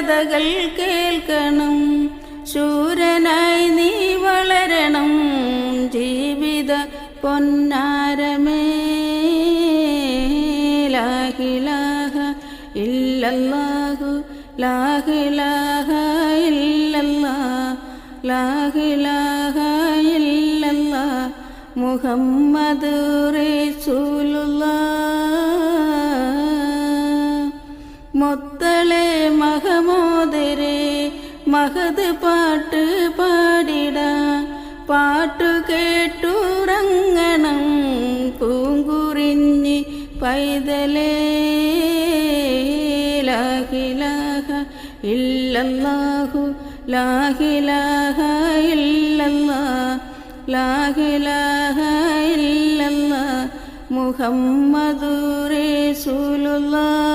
വീരകഥകൾ കേൾക്കണം. ശൂരനായി നീ വളരണം. ജീവിത പൊന്നാരമേ. ലാഹിലാഹ ഇല്ലല്ലാഹു ലാഹിലാഹ ഇല്ലല്ലാഹ് ലാഹിലാഹ ഇല്ലല്ലാഹ് മുഹമ്മദ് റസൂലുള്ളാഹ് മൊത്തളെ മഹമോദരെ മഹത് പാട്ട് പാടിട. പാട്ടു കേട്ടുറങ്ങണം പൂങ്കുറിഞ്ഞി പൈതലേ. ലാഹിലാഹ ഇല്ലല്ലാഹു ലാഹിലാഹ ഇല്ലല്ലാ ലാഹിലാഹ ഇല്ലല്ലാ. മുഹമ്മദു റസൂലുള്ളാഹ്